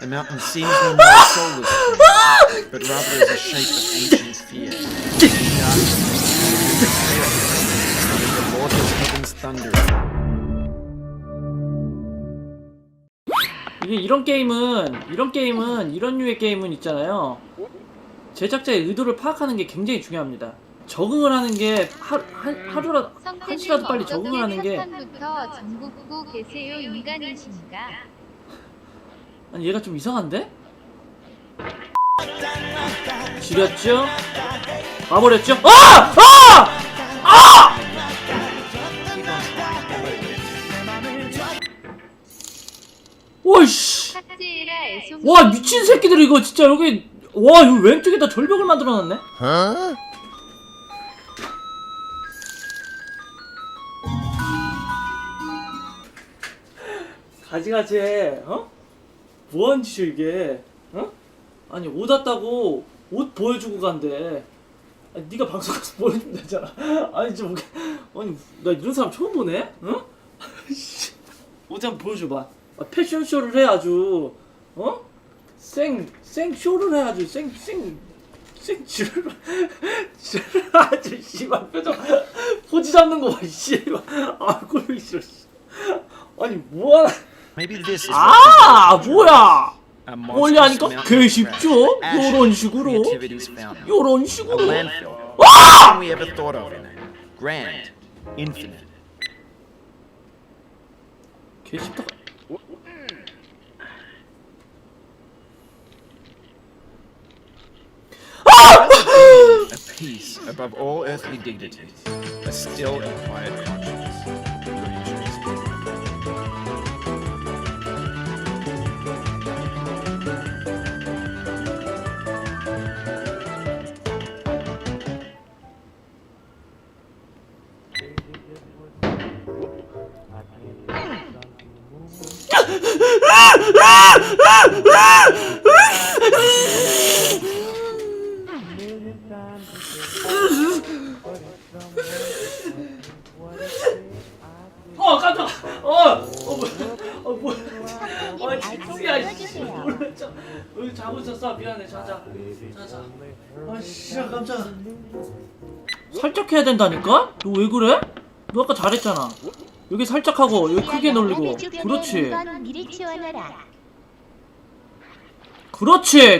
The mountain seems no more a soulless thing, but rather as a shape of ancient fear. The mortal's heaven's thunder. 이게 이런 게임은 이런 게임은 이런 류의 게임은 있잖아요. 제작자의 의도를 파악하는 게 굉장히 중요합니다. 적응을 하는 게 하, 한, 하루라 한 시라도 빨리 적응을 하는 게 부터 전국구 계세요 인간이신가? 아니 얘가 좀 이상한데? 지렸죠? 와버렸죠? 아! 아! 오이씨 탁재라 애송 와 미친 새끼들 이거 진짜 여기 와 여기 왼쪽에다 절벽을 만들어놨네 가지가지 어? 뭐하는 짓이야 이게? 어? 아니 옷 왔다고 옷 보여주고 간대. 아니, 네가 방송 가서 보여주면 되잖아. 아니 좀 아니 나 이런 사람 처음 보네? 어? 씨. 옷 한번 보여줘봐. 아, 패션쇼를 해 아주. 어? 생, 생 쇼를 해 아주. 생, 생, 생 지랄 지랄 아주 씨발. 표정. 포지 잡는 거 봐, 씨발. 얼굴이 싫어 씨. 아니 뭐하나 Maybe this is 아 뭐야 a 원래 monstrous 하니까 mountain 개 쉽죠 요런 식으로. 요런 식으로. Everything we ever thought of in it. Grand. Infinite. 개 쉽다 A peace above all earthly dignities. A still and quiet conscience. 깜짝 어어 뭐야 어 뭐야 아 진짜 씨. 놀랬죠. 여기 자고 있었어. 미안해. 자자. 자자. 아씨 깜짝 살짝 해야 된다니까? 너 왜 그래? 너 아까 잘했잖아. 여기 살짝 하고 여기 크게 놀리고. 그렇지. 그렇지.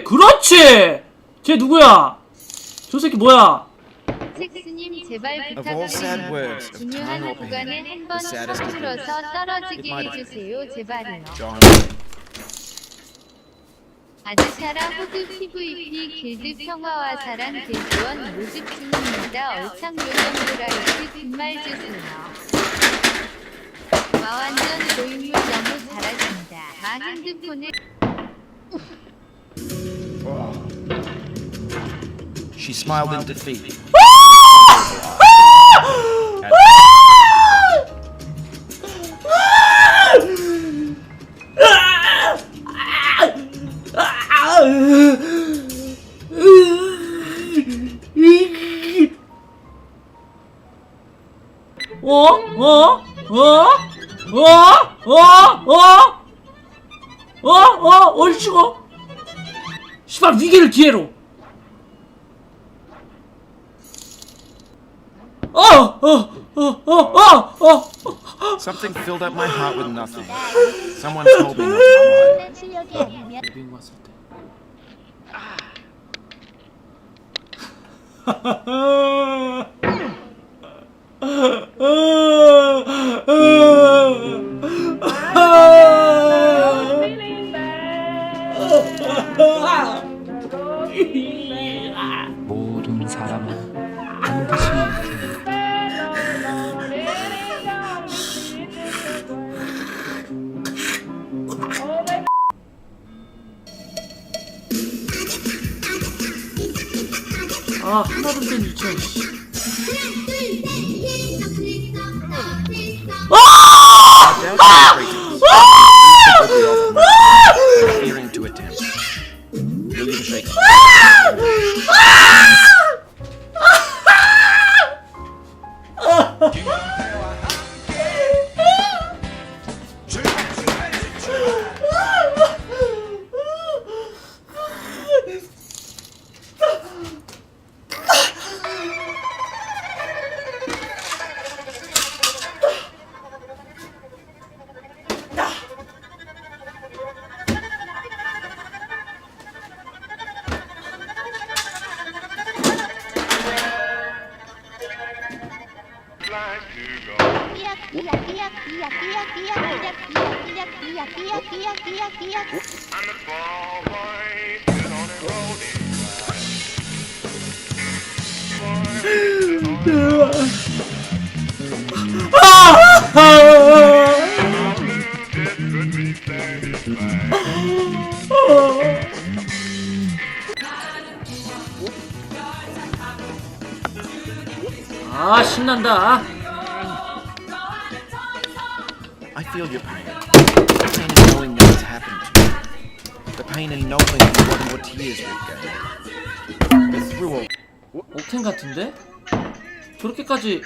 그렇지. 쟤 누구야? 저 새끼 뭐야 섹스님 제발 Of all sad 부탁드립니다. words of 중요한 or 구간에 한번 saddest of 서툴러서. 떨어지게 It might have 해주세요 제발요. John. 아드사라 호드 PVP 길드 평화와 사랑 대지원 모집 중입니다. 얼창 요정 브라이트 빈말 주세요. 와 완전 고인물 너무 잘하신다. 마 핸드폰을 She smiled in defeat. Ah! Oh, oh, oh, oh, oh, oh. Something filled up my heart with nothing. Someone told me not to cry. 여긴 왔을 때. 아. โอ้ 아 신난다 feel your pain. The pain in knowing that it's happened to you. The pain in knowing what your tears will gain. But through all, 옥텐 같은데? 저렇게까지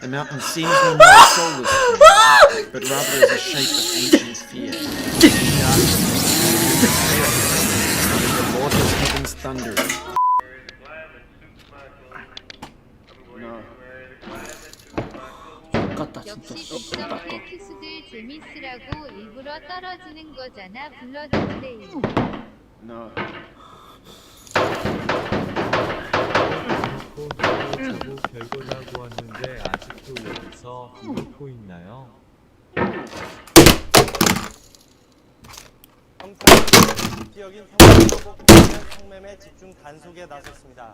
the mountain seems no more a soulless thing, but rather as a shape of ancient fear. The mortal heavens thundering. 거 빅서블의 키수들 재밌으라고 일부러 떨어지는 거잖아 블러드 플레이 No. 저도 별거라고 하는데 아직도 여기서 웃고 있나요? 경찰 지역인 성북 성매매 집중 단속에 나섰습니다.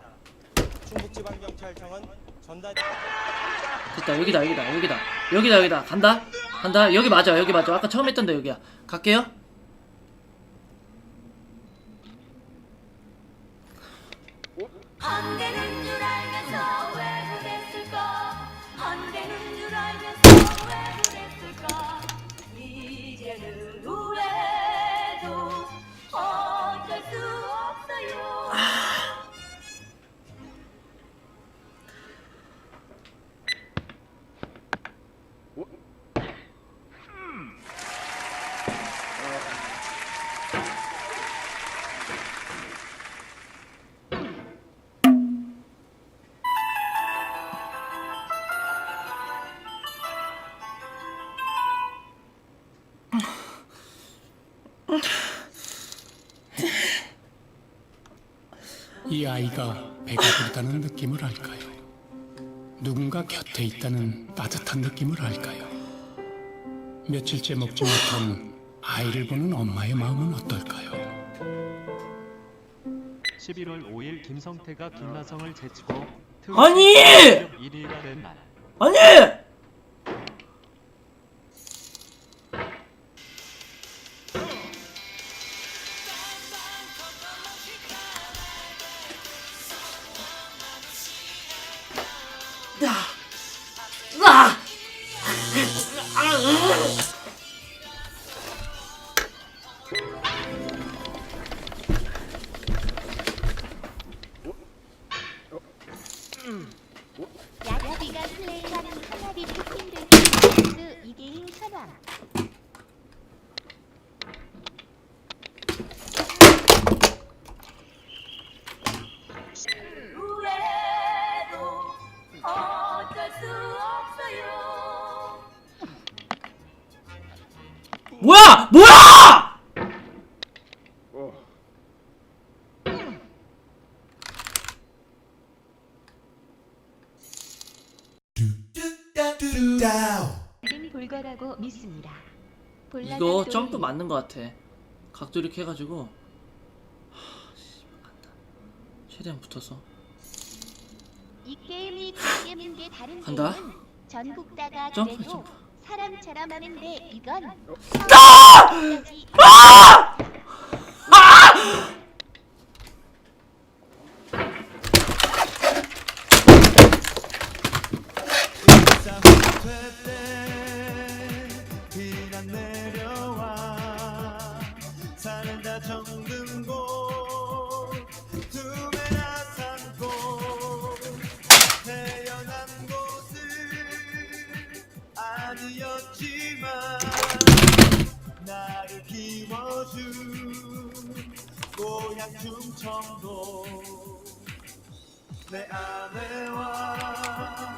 충북지방경찰청은 전달 됐다 여기다 여기다 여기다. 여기다 여기다. 간다? 간다? 여기 맞아 여기 맞아. 아까 처음 했던 데 여기야. 갈게요. 안 되는 줄 알면서 이 아이가 배가 부르다는 느낌을 알까요? 누군가 곁에 있다는 따뜻한 느낌을 알까요? 며칠째 먹지 못한 아이를 보는 엄마의 마음은 어떨까요? 11월 5일 김성태가 김나성을 제치고 아니! 1위가 된 날. 아니 믿습니다. 이거 점프 맞는 것 같아. 각도 이렇게 해가지고. 하, 최대한 붙어서. 이 게임이 그 게임인데 다른 간다. 게임은 전국 다가 점프, 그래도 점프. 사람처럼 하는데 이건. 아! 여 충청도 내 아내와 하하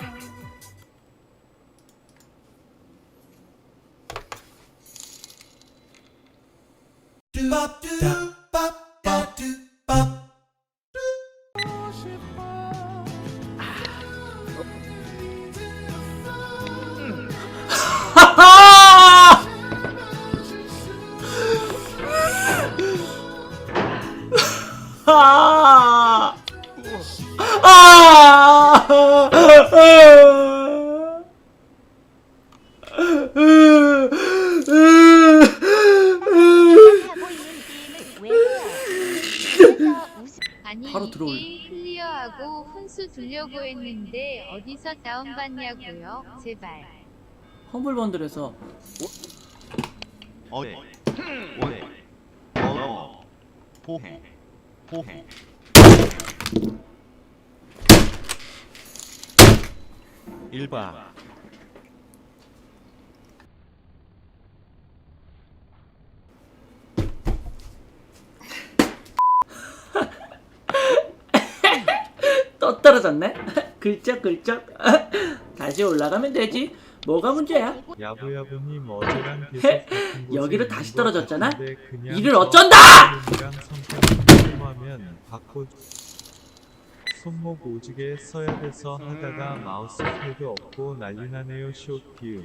훈수 두려고 했는데 어디서 다운받냐고요? 제발. 험블 번들에서 어해 오해 어어. 포해 포해 일바 또 떨어졌네? 글쩍글쩍 다시 올라가면 되지 뭐가 문제야? 야부야부님 어제랑 헤! 계속 같은 곳에 여기로 다시 것 떨어졌잖아? 저 어쩐다! 바꿔 손목 오지게 써야 돼서 하다가 마우스 패드 없고 난리 나네요 쇼티유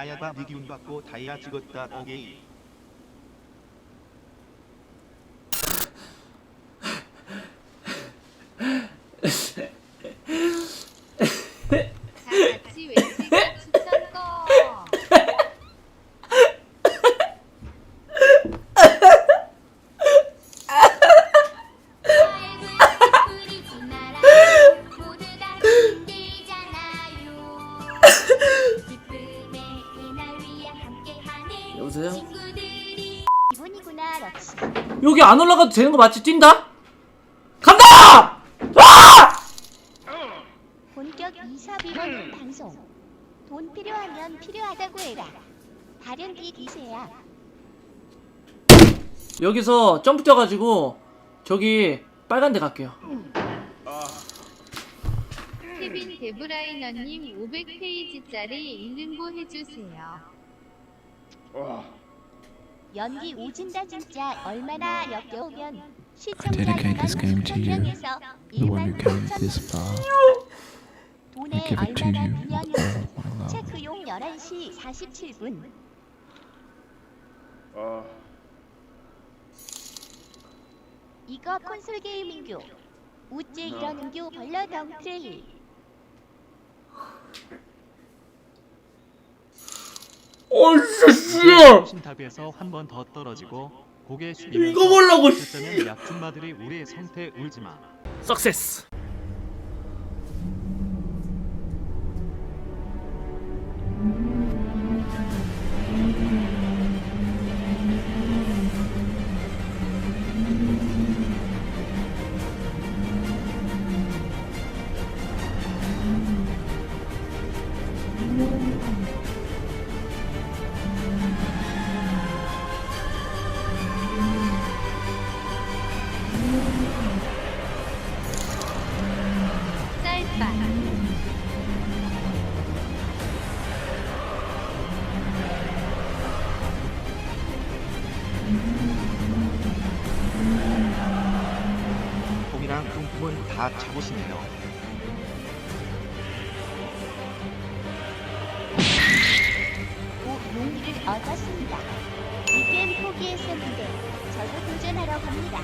야야바 니 기운 받고 다이아 찍었다. 오케이 여기 안 올라가도 되는 거 맞지? 뛴다? 간다! 아! 본격 이사비로는 방송 돈 필요하면 필요하다고 해라 다른 이 기세야 여기서 점프 뛰어가지고 저기 빨간 데 갈게요 케빈 데브라이너님 500페이지짜리 읽는고 해주세요. 연기 오진다 진짜 얼마나 역겨우면 I dedicate this game to you, the one who carried this far. 돈에 I give it to 얼마나 you with all 분명히 of my love. 체크용 11시 47분 이거 콘솔 게임인교 우째 이러는 교 벌러 덩 트레일 어이씨 신탑에서 한 번 더 떨어지고 고개 숙이면서 이거 보려고, 씨. 그때는 약준마들이 우리의 성태 울지마. 석세스 봄이랑 뚱뚱은 다 잡으시네요. 오 용기를 얻었습니다. 이 게임 포기했었는데 저도 도전하러 갑니다